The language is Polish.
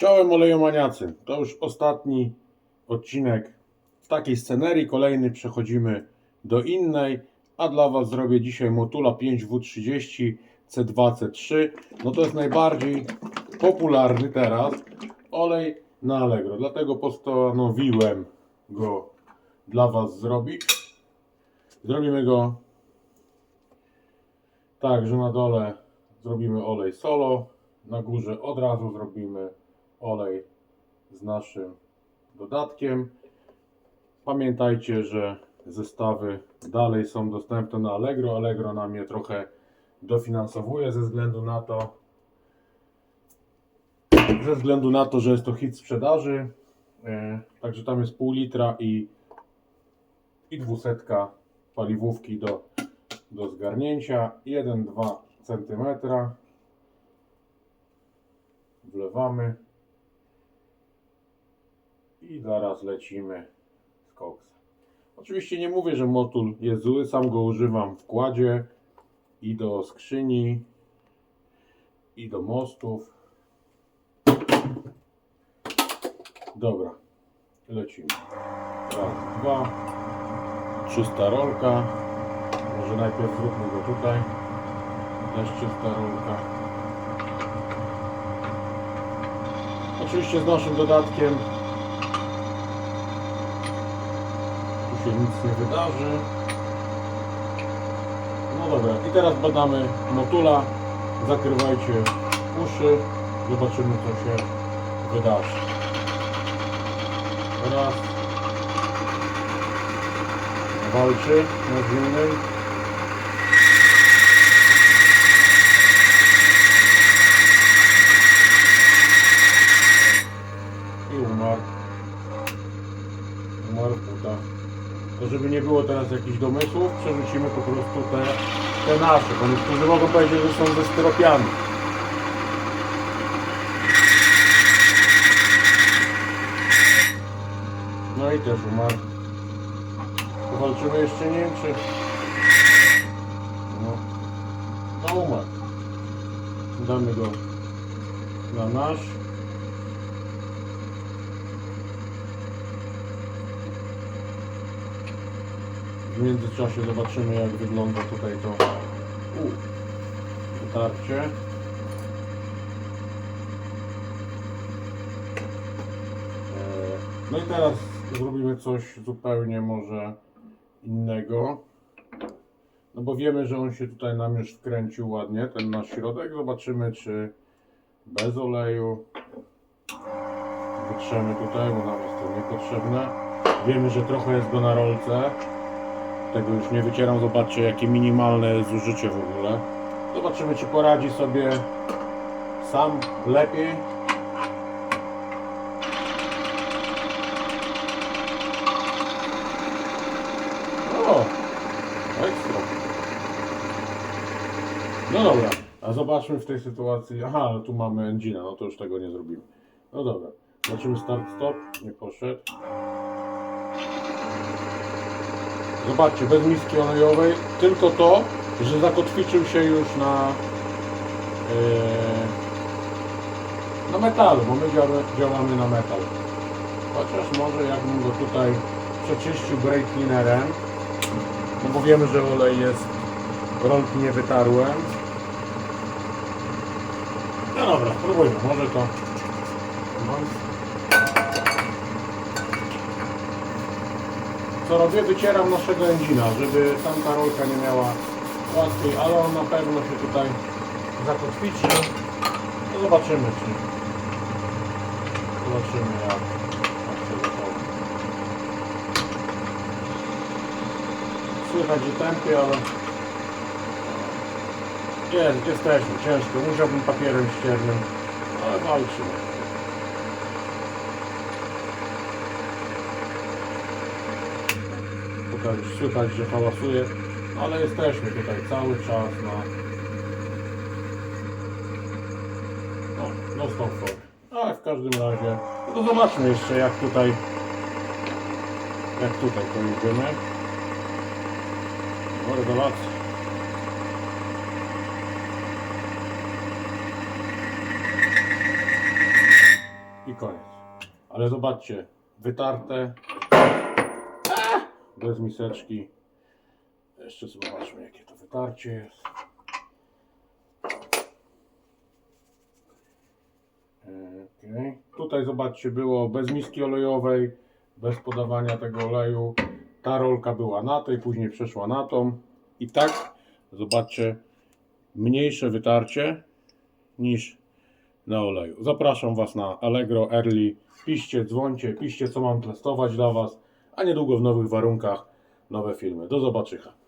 Czołem olejomaniacy. To już ostatni odcinek w takiej scenerii. Kolejny przechodzimy do innej. A dla Was zrobię dzisiaj Motula 5W30 C2C3. No to jest najbardziej popularny teraz olej na Allegro. Dlatego postanowiłem go dla Was zrobić. Zrobimy go tak, że na dole zrobimy olej solo, na górze od razu zrobimy olej z naszym dodatkiem. Pamiętajcie, że zestawy dalej są dostępne na Allegro. Allegro nam je trochę dofinansowuje ze względu na to, ze względu na to, że jest to hit sprzedaży. E, Także tam jest pół litra i, i dwusetka paliwowki do, do zgarnięcia. 1-2 cm. Wlewamy. I zaraz lecimy z koksem. Oczywiście nie mówię, że motul jest zły, sam go używam w kładzie i do skrzyni i do mostów. Dobra, lecimy. Raz, dwa. Czysta rolka. Może najpierw zróbmy go tutaj. Też czysta rolka. Oczywiście z naszym dodatkiem tu się nic nie wydarzy. No dobra, i teraz badamy motula. Zakrywajcie uszy. Zobaczymy co się wydarzy. Raz. Walczy na zimnym. I umarł. Umarł puta. To żeby teraz jakichś domysłów, przerzucimy po prostu te, te nasze, bo niektórzy mogą powiedzieć, że są ze styropianu. No i też umarł. Powalczymy jeszcze, nie wiem czy... No, no umarł. Damy go na nasz. W międzyczasie zobaczymy jak wygląda tutaj to wytarcie. E, No i teraz zrobimy coś zupełnie może innego. No bo wiemy, że on się tutaj nam już wkręcił ładnie, ten nasz środek. Zobaczymy czy bez oleju. Wytrzemy tutaj, bo nam jest to niepotrzebne. Wiemy, że trochę jest go na rolce. Tego już nie wycieram. Zobaczcie, jakie minimalne zużycie w ogóle. Zobaczymy, czy poradzi sobie sam lepiej. O! Ekstra. No dobra, a zobaczmy w tej sytuacji. Aha, ale tu mamy engina, no to już tego nie zrobimy. No dobra, zobaczymy start stop. Nie poszedł. Zobaczcie, bez miski olejowej, tylko to, że zakotwiczył się już na yy, na metalu, bo my działamy, na metal. Chociaż może jakbym go tutaj przeczyścił brake cleanerem, no bo wiemy, że olej jest, rolki nie wytarłem. No dobra, spróbujmy, może to... Co robię? Wycieram naszego engina, żeby tamta rolka nie miała łatwiej, ale on na pewno się tutaj zakotwiczy. No zobaczymy, czy... Zobaczymy jak, jak się zachowa. Słychać, że tępy, ale... Jest, jesteśmy, ciężko. Musiałbym papierem ściernym, ale walczymy. Już słychać, że hałasuje, ale jesteśmy tutaj cały czas na... No, no stop for. Ale w każdym razie, no to zobaczmy jeszcze jak tutaj, jak tutaj to jedziemy. No rewelacja. koniec. Ale zobaczcie, wytarte. Bez miseczki. Jeszcze zobaczmy jakie to wytarcie jest. Okej. Tutaj zobaczcie, było bez miski olejowej, bez podawania tego oleju. Ta rolka była na tej, później przeszła na tą. I tak, zobaczcie, mniejsze wytarcie niż na oleju. Zapraszam Was na Allegro Early. Piszcie, dzwońcie, piszcie co mam testować dla Was, a niedługo w nowych warunkach nowe filmy. Do zobaczenia.